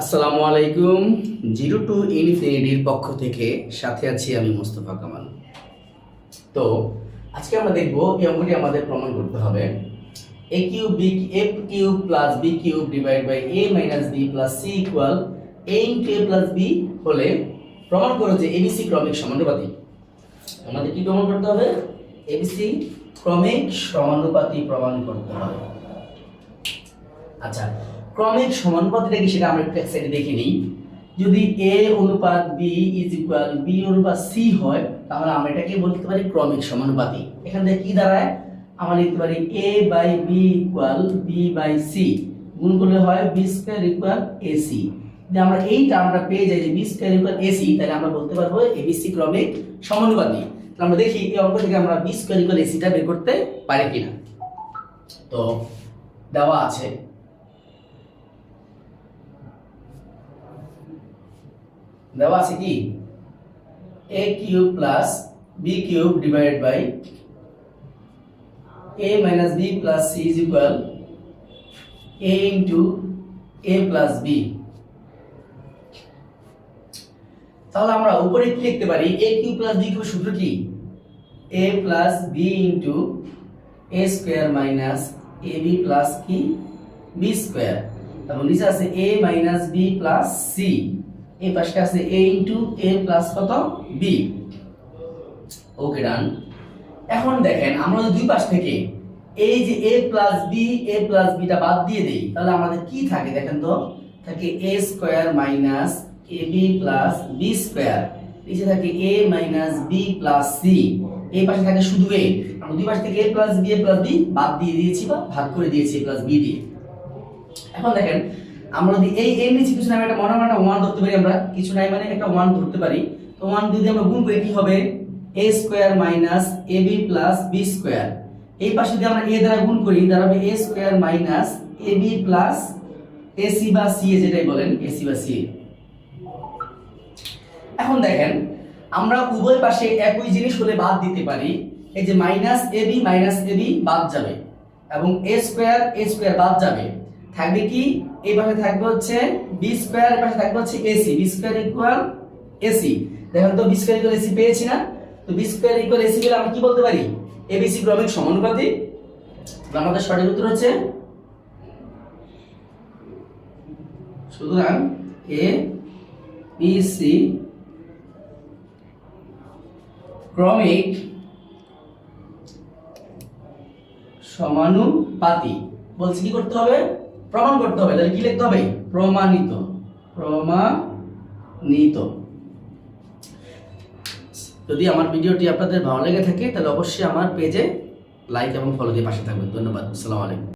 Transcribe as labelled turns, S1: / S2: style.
S1: আসসালামু আলাইকুম, zero two ইনফিনিটির পক্ষ থেকে সাথে আছি আমি মোস্তফা কামাল। তো, আজকে আমরা দেখব অঙ্কটি আমাদের প্রমাণ করতে হবে। A cube B F cube plus B cube divide by A minus B plus C equal A into plus B হলে প্রমাণ করো যে এবিসি ক্রমিক সমানুপাতিক। আমাদের কি প্রমাণ করতে হবে? এবিসি ক্রমিক সমানুপাতি প্রমাণ করতে হবে। আচ্ছা ক্রমিক সমানুপাতিটা কি সেটা আমরা একটু দেখে নিই। যদি এ অনুপাত বি ইজ ইকুয়াল বি অনুপাত সি হয়, তাহলে আমরা এটাকে বলতে পারি ক্রমিক সমানুপাতি এখান থেকে কি দাঁড়ায়? আমরা লিখতে পারি A by B equal B by C গুণ করলে হয় B square equal A C যদি আমরা এই টার্মটা পেয়ে যাই যে B square equal A C তাহলে আমরা বলতে পারব এ বি সি ক্রমিক সমানুপাতি আমরা দেখি এই অঙ্ক থেকে আমরা বি স্কোয়ার ইকুয়াল এ এসিটা বের করতে পারি কিনা। তো দেওয়া আছে। দেওয়া আছে কি? A cube plus B cube divided by A minus B plus C is equal A into A plus B তাহলে আমরা উপরে কি লিখতে পারি? A cube plus B cube সূত্র কি? A plus B into A square minus A B plus কি? B square এবং নিচে আছে A minus B plus C এই পাশে আছে a ইনটু a প্লাস কত? b ওকে ডান এখন দেখেন, আমরা যদি দুই পাশ থেকে এই যে a plus b, a plus b টা বাদ দিয়ে দেই, তাহলে আমাদের কি থাকে দেখেন তো? থাকে a square minus ab plus b square নিচে থাকে a minus b plus c এই পাশে থাকে শুধু a আমরা দুই পাশ থেকে a plus b, a plus b বাদ দিয়ে দিয়েছি বা ভাগ করে দিয়েছি a প্লাস b দিয়ে। এখন দেখেন আমরা যদি এই এর নিচে কিছু নাই একটা মনে মনে একটা ওয়ান ধরতে পারি আমরা। কিছু নাই মানে একটা ওয়ান ধরতে পারি। তো ওয়ান যদি আমরা গুণ করি, কি হবে? A square minus A B plus B square এই পাশে যদি আমরা এ দ্বারা গুণ করি দাঁড়াবে A square minus A B plus A C বা সি এ যেটাই বলেন এ সি বা সি এখন দেখেন, আমরা উভয় পাশে একই জিনিস হলে বাদ দিতে পারি। এই যে minus A B minus A B বাদ যাবে। এবং এ স্কোয়ার এ স্কোয়ার বাদ যাবে। থাকবে কি? এই পাশে থাকবে হচ্ছে বি স্কোয়ার এই পাশে থাকবে হচ্ছে AC B square equal AC দেখেন তো বি স্কোয়ার ইকুয়াল এসি পেয়েছি না? তো বি স্কোয়ার ইকুয়াল এসি পেলে আমরা কি বলতে পারি? এবিসি ক্রমিক সমানুপাতিক আমাদের সঠিক উত্তর হচ্ছে সুতরাং এ বি সি ক্রমিক সমানুপাতি। বলছি কি করতে হবে? প্রমাণ করতে হবে, তাহলে কি লিখতে হবে? প্রমাণিত প্রমাণিত। যদি আমার ভিডিওটি আপনাদের ভালো লেগে থাকে, তাহলে অবশ্যই আমার পেজে লাইক এবং ফলো দিয়ে পাশে থাকবেন। ধন্যবাদ, আসসালামু আলাইকুম।